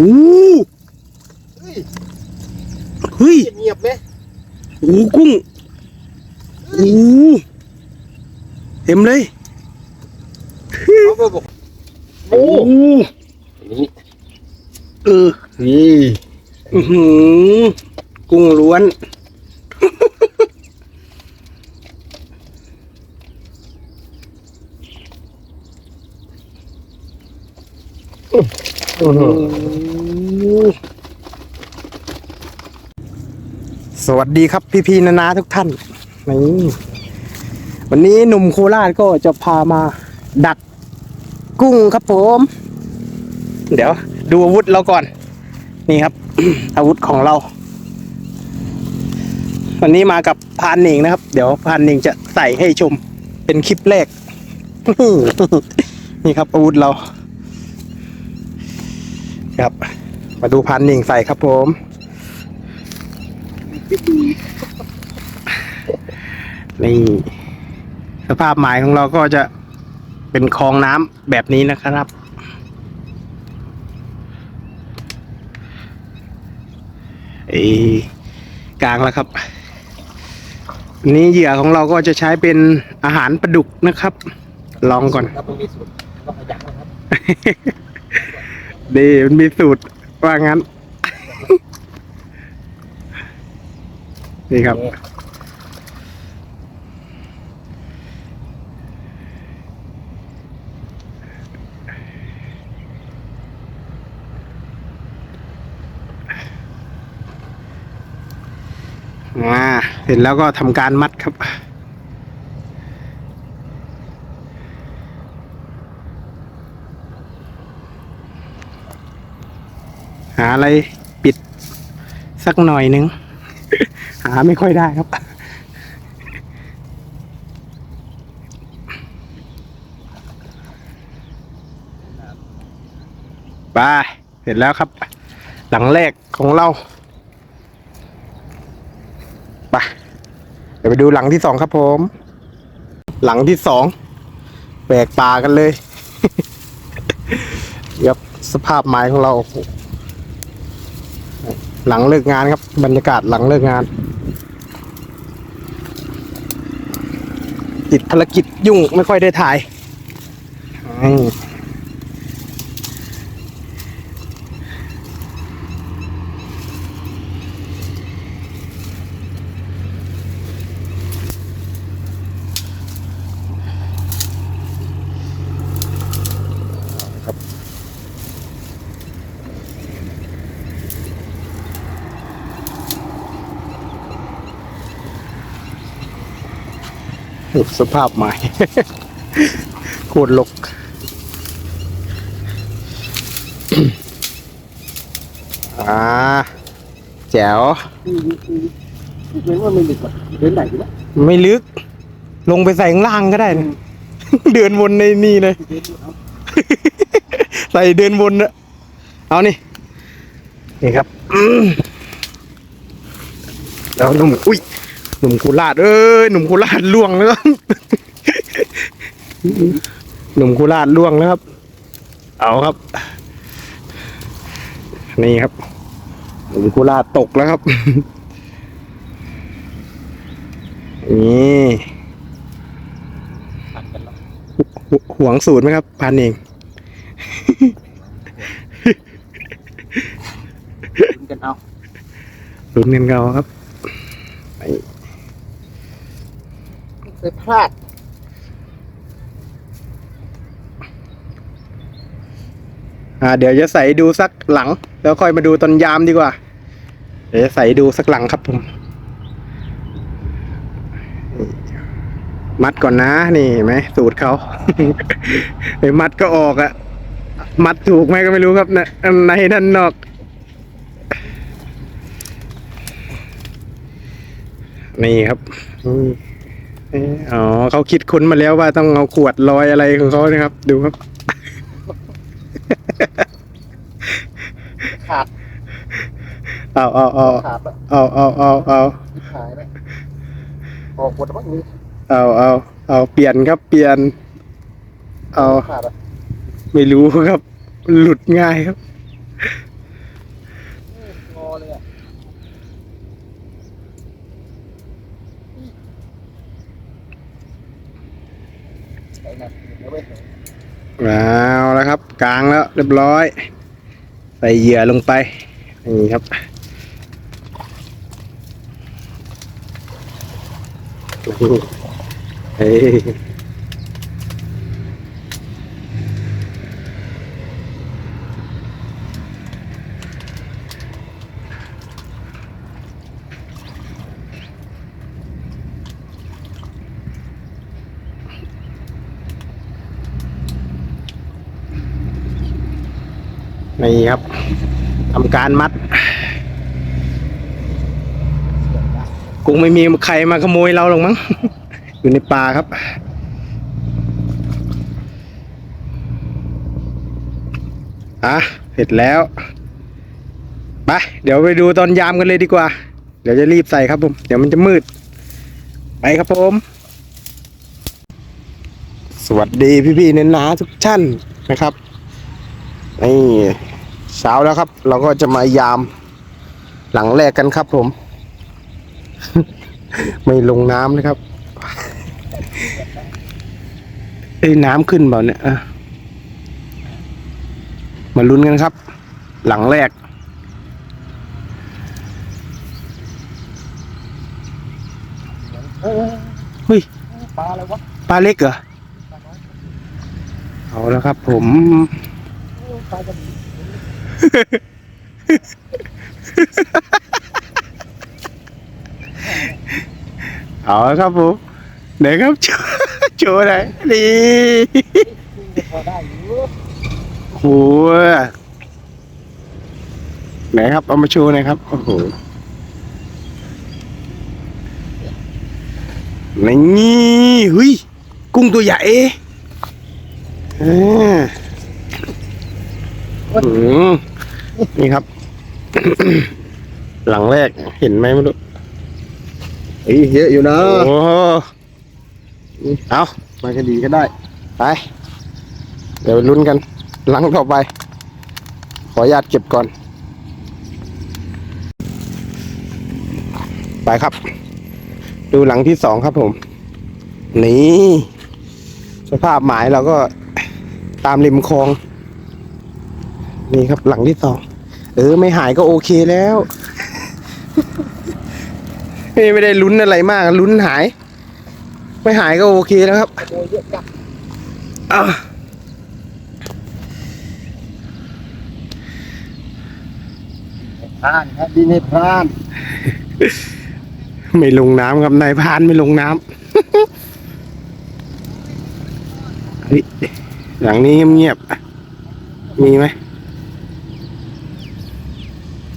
โอ้เฮ้ยเฮ้ยเงียบไหมโอ้กุ้งโอ้เต็มเลยเขาก็บอกโอ้โอ้นี่เออนี่อื้อหือกุ้งล้วน สวัสดีครับพี่พี่ๆนานาทุกท่านนี่วันนี้หนุ่มโคราชก็จะพามาดักกุ้งครับผม เดี๋ยว ดูอาวุธเราก่อน นี่ครับ อาวุธของเรา วันนี้มากับพานหนิงนะครับ เดี๋ยวพานหนิงจะใส่ให้ชม เป็นคลิปแรก นี่ครับอาวุธเราครับ มาดูพานหนิงใส่ครับผม นี่ สภาพหมายของเราก็จะเป็นคลองน้ำแบบนี้นะครับ เอกลางแล้วครับอันนี้เหยื่อของเราก็จะใช้เป็นอาหารปลาดุกนะครับ ลองก่อนครับมันมีสูตรต้องขยันนะครับดีมันมีสูตร ว่างั้น นี่ครับ อ่า เสร็จแล้วก็ทำการมัดครับ หาอะไรปิดสักหน่อยหนึง หาไม่ค่อยได้ครับ ไป เสร็จแล้วครับ หลังแรกของเรา ไป เดี๋ยวไปดูหลังที่สองครับผม หลังที่สองแบกป่ากันเลย ครับสภาพไม้ของเราโอ้โห หลังเลิกงานครับ บรรยากาศหลังเลิกงาน ติดภารกิจยุ่งไม่ค่อยได้ถ่าย สภาพไม้โคตรลก อ่า แจ๋วเหมือนว่ามันมีแบบเดินไหนดีวะไม่ลึก ลงไปใส่ข้างล่างก็ได้นะเดินวนในนี่เลย ใส่เดินวนนะเอานี่ นี่ครับอืมแล้วหนุ่มอุ้ย หนุ่มโคุราชเอ้ยหนุ่มโคุราชล่วงแล้วครับหนุ่มโคุราชล่วงแล้วครับ เอาครับ นี่ครับหนุ่มโคุราชตกแล้วครับนี่ตัดกันหรอกหวหวงสูตรไหมครับพันเองลุ้นกันเอาลุ้นกันเกาครับไม่ เคยพลาด อ่า เดี๋ยวจะใส่ดูสักหลัง แล้วค่อยมาดูตอนยามดีกว่า เดี๋ยวจะใส่ดูสักหลังครับผม มัดก่อนนะ นี่ไหมสูตรเขาไอ้มัดก็ออกอะมัดถูกไหมก็ไม่รู้ครับนะอันนด้นนอก นี่ครับ อืมเอ่ออ๋อเขาคิดค้นมาแล้วว่าต้องเอาขวดลอยอะไรของเขานะครับ ดูครับ ขาดเอาเอาเอาขาดละเอาเอาเอาเอาหายละออกหมดแล้วมั้งนี่เอาเอาเอาเปลี่ยนครับเปลี่ยน เอาขาดละไม่รู้ครับ หลุดง่ายครับ เลยอะไปนะเดี๋ยวไปเถอะ เอาแล้วครับ กลางแล้วเรียบร้อย ใส่เหยื่อลงไปนี่ครับเฮ้ นี่ครับทำการมัดคงไม่มีใครมาขโมยเราหรอกมั้ง อยู่ในป่าครับ อะ เสร็จแล้ว ไป เดี๋ยวไปดูตอนยามกันเลยดีกว่า เดี๋ยวจะรีบใส่ครับผม เดี๋ยวมันจะมืด ไปครับผม สวัสดีพี่ๆเน้นนาทุกท่านนะครับ นี่เช้าแล้วครับ เราก็จะมายามหลังแรกกันครับผม ไม่ลงน้ำนะครับเอ้ยน้ำขึ้นเปล่าเนี่ยอะมาลุ้นกันครับ หลังแรกเฮ้ยเฮ้ยปลาอะไรวะปลาเล็กเหรอ เอาแล้วครับผม ปลากระดีเอาล้วครับผมไหนครับโชว์โชว์ไหนนี่พอได้อยู่โอ้โหไหนครับเอามาโชว์หน่อยครับโอ้โหนี่เฮ้ยกุ้งตัวใหญ่อ่า อืมนี่ครับ หลังแรกเห็นไหมไม่รู้เฮ้ยเยอะอยู่นะโอ้โหเอาปลากระดีก็ได้ ไป เดี๋ยวลุ้นกัน หลังต่อไป ขออนุญาตเก็บก่อน ไปครับ ดูหลังที่สองครับผม นี่ สภาพหมายเราก็ตามริมคลอง นี่ครับหลังที่สอง เออ ไม่หายก็โอเคแล้วไม่ไม่ได้ลุ้นอะไรมากลุ้นหาย ไม่หายก็โอเคแล้วครับโอ้ยเยอะจังอะพรานครับดินให้พราน ไม่ลงน้ำครับนายพรานไม่ลงน้ำเฮ้ยหลังนี้เงียบๆมีไหม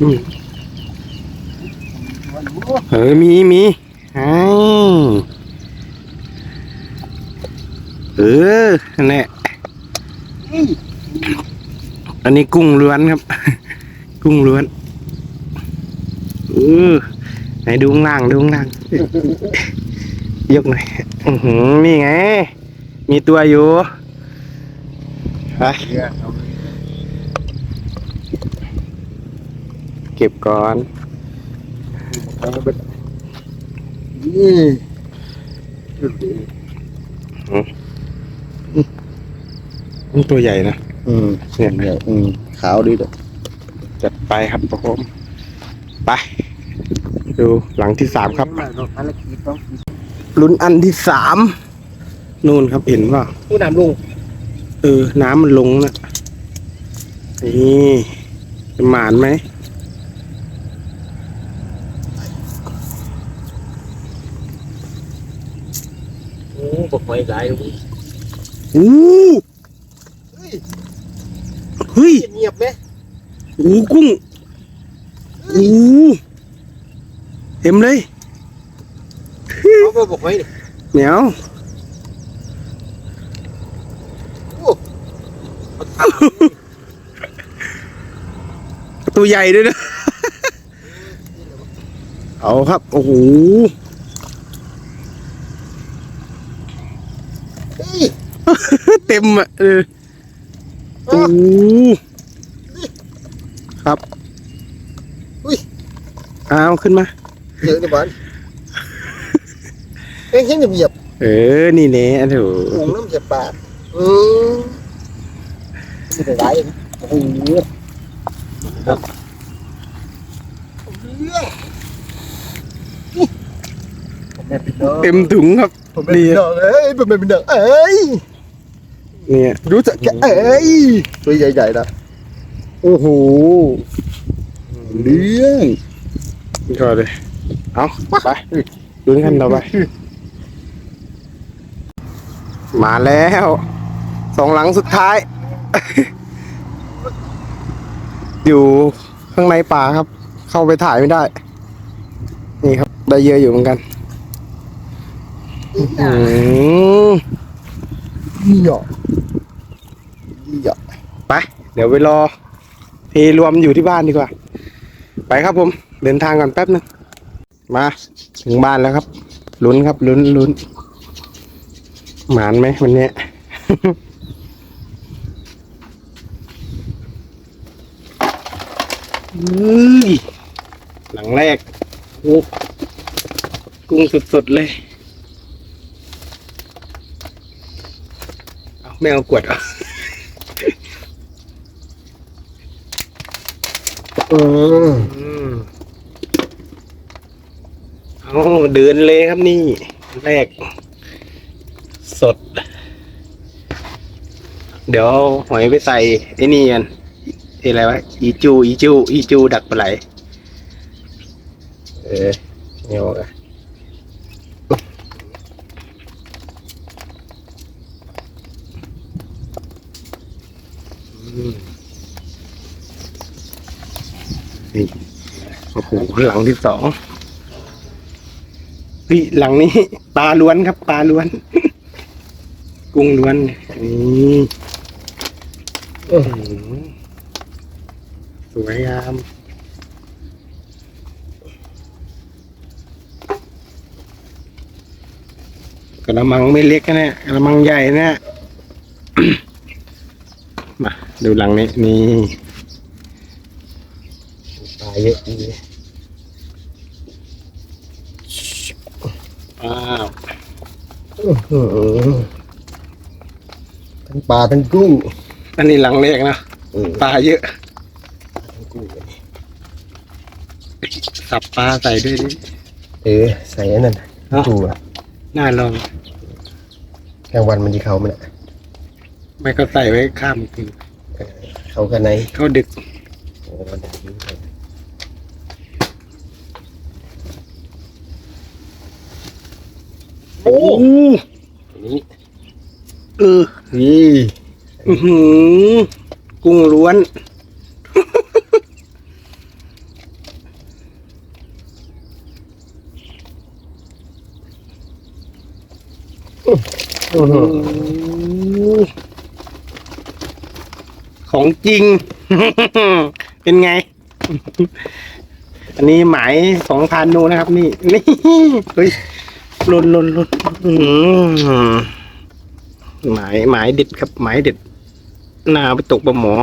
อืมเออมีมีอ้าวเออนั่อันนี้กุ้งล้วนครับ กุ้งล้วนเออไหนดูข้างล่างดูข้างล่าง ยกหน่อยนี่ไง มีตัวอยู่ไป เก็บก่อนนี่มันตัวใหญ่นะ อืมเนี่ยใหญ่อืมขาวดีเลยจัดไปครับผมไป ดูหลังที่สามครับ ลุ้นอันที่สามนู่นครับเห็นว่าผู้นำลุงเออ น้ำมันลงนะนี่จะหมานไหม โอ้บอกหอยหลายลุงอู้เฮ้ยเงียบไหมอู้กุ้งอู้เต็มเลยเขาก็บอกหอยดิเหนียวตัวใหญ่ด้วยนะ เอาครับ โอ้โห เฮ้ย เต็มอะเออโอ้โหครับอุ้ยเอาขึ้นมาเยอะนี่บอลเอ้ยเห็นเหยียบเออ นี่เน่อันถูถุงน้ำเหยียบปากอืมไม่ได้ไรนะโอ้โหครับผมแม่ปิดเนาะเต็มถุงครับผมไม่เป็นดอกเอ้ยผมไม่เป็นดอกเอ้ย เนี่ยรู้จักแกเอ้ยตัวใหญ่ๆนะโอ้โหเลี้ยงก็เลยเอาไปลุ้นกันต่อไป มาแล้วสองหลังสุดท้าย อยู่ข้างในป่าครับ เข้าไปถ่ายไม่ได้ นี่ครับ ได้เยอะอยู่เหมือนกัน อืม นี่หยอกนี่หยอกไป เดี๋ยวไปรอเทรวมอยู่ที่บ้านดีกว่า ไปครับผม เดินทางก่อนแป๊บนึงมาถึงบ้านแล้วครับ ลุ้นครับ ลุ้นลุ้นหมานไหมวันนี้อุ้ยหลังแรกโอ้กุ้งสดๆเลย เอา ไม่เอากวดเหรอะเออเอาเดินเลยครับนี่ แรก สด เดี๋ยวเอาหอยไปใส่ไอ้นี่กันไอ้อะไรวะ อีจู อีจู อีจูดักปลาไหล เออเนี่ยวะอืม นี่โอ้โหหลังที่สองพี่หลังนี้ปลาล้วนครับปลาล้วน กุ้งล้วนนี่สวยงามกระมังไม่เล็กนะเนี่ยกระมังใหญ่นะ ดูหลังนี้นี่ตายเยอะดีอ้าวอื้อหือทั้งปลาทั้งกุ้งอันนี้หลังเล็กนะเออปลาเยอะทั้งกุ้งสับปลาใส่ด้วยดิเออใส่อันนั้นเนาะถูอะน่าลองกลางวันมันจะเข้ามันอะไม่ก็ใส่ไว้ข้ามคืน เข้ากันในเข้าดึกโอ้เดี๋ยวนี้ก่อนโอ้อันนี้เออนี่อื้อหือกุ้งล้วนอื้อหือ ของจริง เป็นไง อันนี้หมายสองพันนูนะครับ นี่นี่เฮ้ยหล่นหล่นหล่นอื้อหือหมายหมายเด็ดครับ หมายเด็ดหน้าไปตกปลาหมอ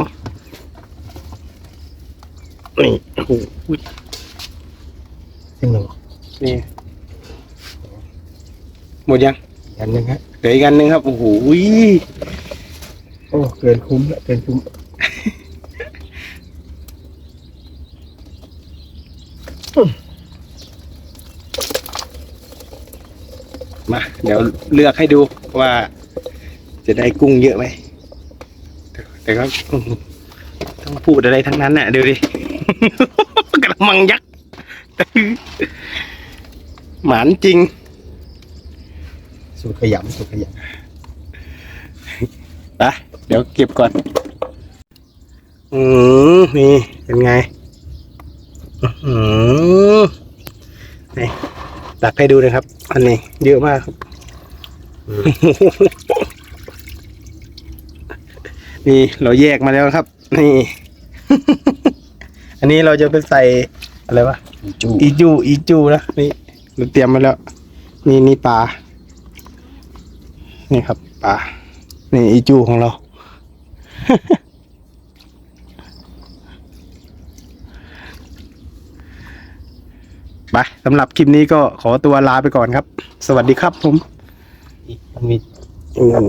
นี่โอ้โหจริงเหรอนี่หมดยังอันนึงฮะเหลืออีกอันหนึงครับโอ้โหโอ้เกินคุ้มละเกินคุ้ม มา เดี๋ยวเลือกให้ดูว่าจะได้กุ้งเยอะไหม แต่ก็อื้อหือต้องพูดอะไรทั้งนั้นน่ะดูดิ กระมังยักษ์หมานจริงสูตรขยำสูตรขยไปเดี๋ยวเก็บก่อน อืมนี่เป็นไง อืมนี่ตักให้ดูนะครับ อันนี้เยอะมากครับ นี่เราแยกมาแล้วครับ นี่ อันนี้เราจะไปใส่อะไรวะำจูอีจูอีจูนะนี่เราเตรียมมาแล้ว นี่นี่ปลานี่ครับปลานี่อีจูของเราไปสำหรับคลิปนี้ก็ขอตัวลาไปก่อนครับ สวัสดีครับผม มันมีอืม